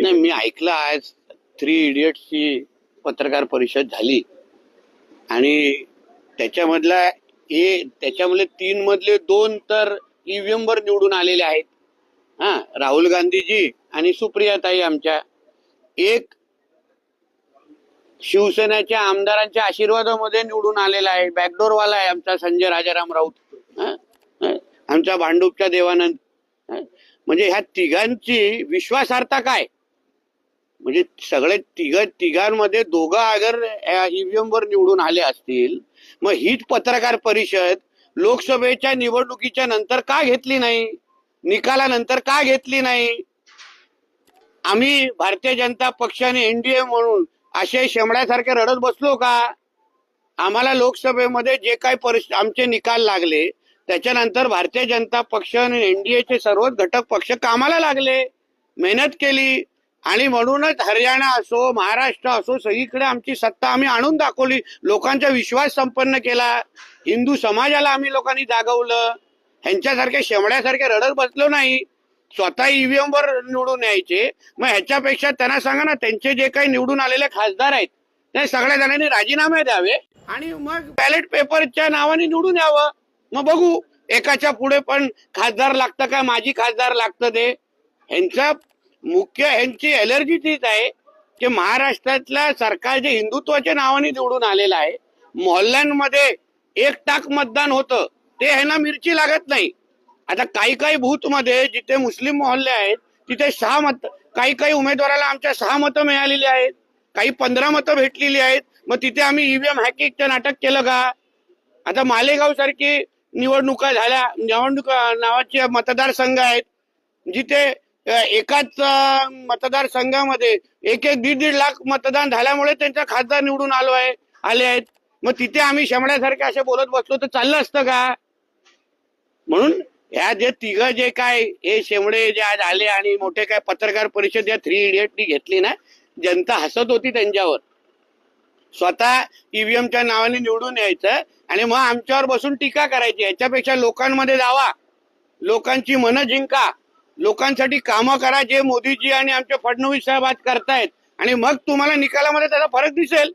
नाही मी ऐकलं आज थ्री इडियट्सची पत्रकार परिषद झाली. आणि त्याच्यामधला हे त्याच्यामधले तीन मधले दोन तर ईव्हीएम वर निवडून आलेले आहेत. हा राहुल गांधीजी आणि सुप्रियाताई आमच्या. एक शिवसेनेच्या आमदारांच्या आशीर्वादामध्ये निवडून आलेला आहे. बॅकडोरवाला आहे आमचा संजय राजाराम राऊत. आमचा भांडूपचा देवानंद. म्हणजे ह्या तिघांची विश्वासार्हता काय? म्हणजे सगळे तिघ तिघांमध्ये दोघं अगर ईव्हीएम वर निवडून आले असतील मग हीच पत्रकार परिषद लोकसभेच्या निवडणुकीच्या नंतर का घेतली नाही? निकालानंतर का घेतली नाही? आम्ही भारतीय जनता पक्षाने एनडीए म्हणून असे शेमड्यासारखे रडत बसलो का? आम्हाला लोकसभेमध्ये जे काही परिस्थिती आमचे निकाल लागले त्याच्यानंतर भारतीय जनता पक्ष आणि एनडीएचे सर्वच घटक पक्ष कामाला लागले मेहनत केली आणि म्हणूनच हरियाणा असो महाराष्ट्र असो सगळीकडे आमची सत्ता आम्ही आणून दाखवली. लोकांचा विश्वास संपन्न केला. हिंदू समाजाला आम्ही लोकांनी जागवलं. ह्यांच्यासारख्या शेमड्यासारखे रडत बसलो नाही. स्वतः ईव्हीएम वर निवडून यायचे. मग ह्याच्यापेक्षा त्यांना सांगा ना त्यांचे जे काही निवडून आलेले खासदार आहेत ते सगळ्या जणांनी राजीनामे द्यावे आणि मग बॅलेट पेपरच्या नावाने निवडून यावं. मग बघू एकाच्या पुढे पण खासदार लागतं का? माझी खासदार लागतं ते. ह्यांचा मुख्य ह्यांची एलर्जी तीच आहे की महाराष्ट्रातल्या सरकार जे हिंदुत्वाच्या नावाने निवडून आलेलं आहे मोहल्ल्यांमध्ये एक टाक मतदान होतं ते ह्यांना मिरची लागत नाही. आता काही काही बूथमध्ये जिथे मुस्लिम मोहल्ले आहेत तिथे सहा मत काही काही उमेदवाराला आमच्या सहा मतं मिळालेली आहेत काही पंधरा मतं भेटलेली आहेत मग तिथे आम्ही ईव्हीएम हॅकिंगचं नाटक केलं का? आता मालेगाव सारखी निवडणुका झाल्या निवडणुका नावाचे मतदारसंघ आहेत जिथे एकाच मतदारसंघामध्ये एक एक दीड दीड लाख मतदान झाल्यामुळे त्यांचा खासदार निवडून आलो आहे आले आहेत. मग तिथे आम्ही शेमड्यासारखे असे बोलत बसलो तर चाललं असतं का? म्हणून ह्या जे तिघ जे काय हे शेमडे जे आज आले आणि मोठे काय पत्रकार परिषद या थ्री इडियटनी घेतली ना जनता हसत होती त्यांच्यावर. स्वतः ईव्हीएमच्या नावाने निवडून यायचं आणि मग आमच्यावर बसून टीका करायची. याच्यापेक्षा लोकांमध्ये जावा. लोकांची मनं जिंका. लोकांसाठी कामं करा जे मोदीजी आणि आमचे फडणवीस साहेब आज करतायत. आणि मग तुम्हाला निकालामध्ये त्याचा फरक दिसेल.